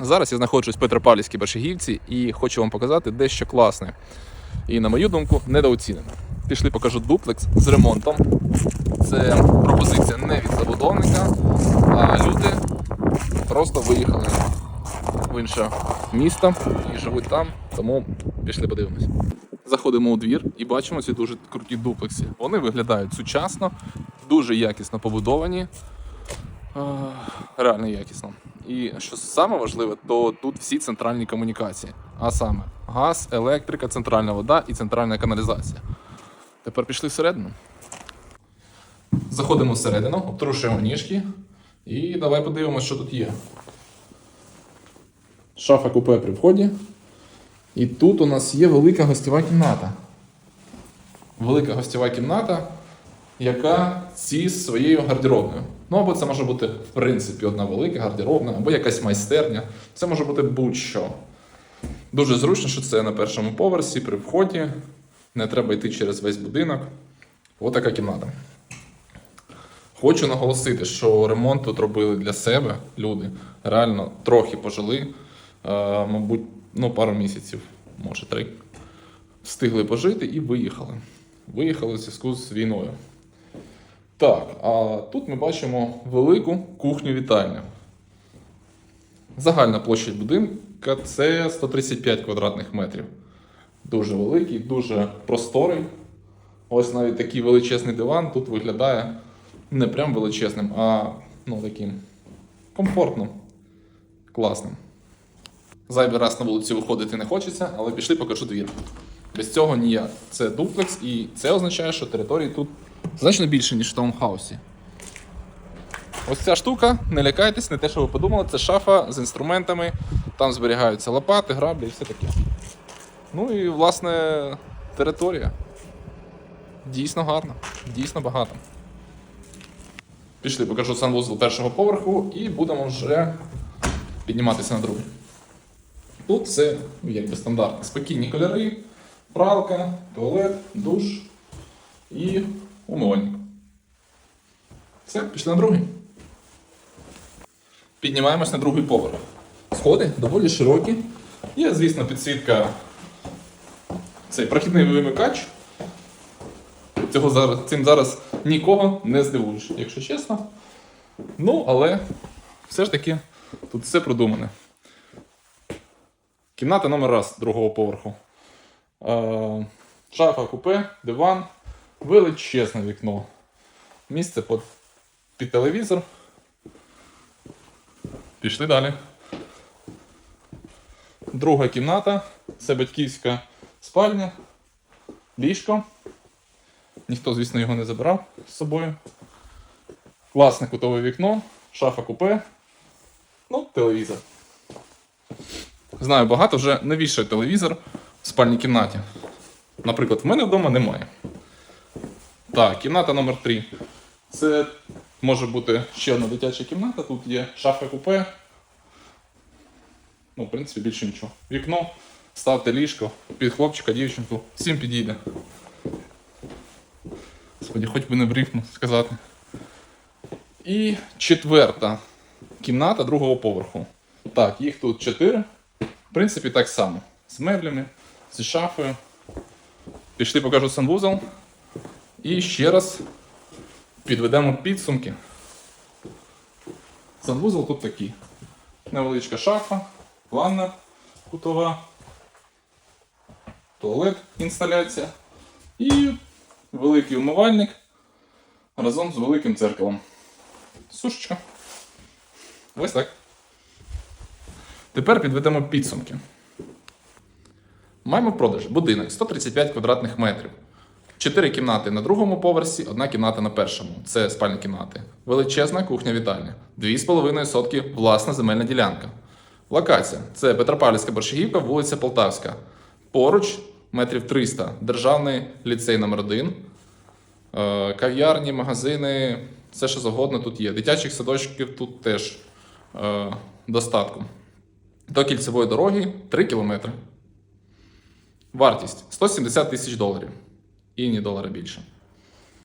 Зараз я знаходжусь в Петропавлівській Бершагівці і хочу вам показати дещо класне. І, на мою думку, недооцінене. Пішли покажу дуплекс з ремонтом. Це пропозиція не від забудовника, а люди просто виїхали в інше місто і живуть там, тому пішли подивимось. Заходимо у двір і бачимо ці дуже круті дуплекси. Вони виглядають сучасно, дуже якісно побудовані. Реально якісно. І що саме важливе, то тут всі центральні комунікації. А саме газ, електрика, центральна вода і центральна каналізація. Тепер пішли всередину. Заходимо всередину, обтрушуємо ніжки і давай подивимося, що тут є. Шафа купе при вході. І тут у нас є велика гостєва кімната. Велика гостєва кімната, яка зі своєю гардеробною. Ну, або це може бути, в принципі, одна велика гардеробна, або якась майстерня. Це може бути будь-що. Дуже зручно, що це на першому поверсі при вході. Не треба йти через весь будинок. Ось така кімната. Хочу наголосити, що ремонт тут робили для себе люди. Реально трохи пожили, е, мабуть, ну, пару місяців, може три. Встигли пожити і виїхали. Виїхали в зв'язку з війною. Так, а тут ми бачимо велику кухню-вітальню. Загальна площа будинка це 135 квадратних метрів. Дуже великий, дуже просторий. Ось навіть такий величезний диван тут виглядає не прям величезним, а ну, таким комфортним, класним. Зайвий раз на вулицю виходити не хочеться, але пішли покажу двір. Без цього ніяк. Це дуплекс, і це означає, що території тут значно більше, ніж в таунхаусі. Ось ця штука, не лякайтесь, не те, що ви подумали, це шафа з інструментами, там зберігаються лопати, граблі і все таке. Ну і, власне, територія. Дійсно гарна, дійсно багато. Пішли, покажу санвузол першого поверху і будемо вже підніматися на другий. Тут все ну, якби стандартно. Спокійні кольори, пралка, туалет, душ і умивальник. Все, пішли на другий. Піднімаємось на другий поверх. Сходи доволі широкі. Є, звісно, підсвітка. Цей прохідний вимикач. Цього зараз, цим зараз нікого не здивуєш, якщо чесно. Ну, але все ж таки тут все продумане. Кімната номер раз другого поверху. Е, шафа купе, диван, величезне вікно. Місце під, телевізор. Пішли далі. Друга кімната це батьківська спальня, ліжко. Ніхто, звісно, його не забирав з собою. Класне кутове вікно, шафа купе, ну, телевізор. Знаю, багато вже вішає телевізор в спальній кімнаті. Наприклад, в мене вдома немає. Так, кімната номер 3. Це може бути ще одна дитяча кімната. Тут є шафа купе. Ну, в принципі, більше нічого. Вікно, ставте ліжко під хлопчика, дівчинку, всім підійде. Господи, хоч би не в рифму сказати. І четверта кімната другого поверху. Так, їх тут чотири. В принципі, так само. З меблями, з шафою. Пішли, покажу санвузол. І ще раз підведемо підсумки. Санвузол тут такий. Невеличка шафа, ванна кутова, туалет, інсталяція і великий умивальник разом з великим дзеркалом. Сушечка. Ось так. Тепер підведемо підсумки. Маємо в продажі будинок 135 квадратних метрів. Чотири кімнати на другому поверсі, одна кімната на першому. Це спальні кімнати. Величезна кухня-вітальня. 2,5 сотки власна земельна ділянка. Локація це Петропавлівська Борщагівка, вулиця Полтавська. Поруч метрів 300. Державний ліцей номер 1 Е, Кав'ярні, магазини, все що завгодно тут є. Дитячих садочків тут теж е, достатку. До кільцевої дороги 3 кілометри. Вартість 170 тисяч доларів. І ні долара більше.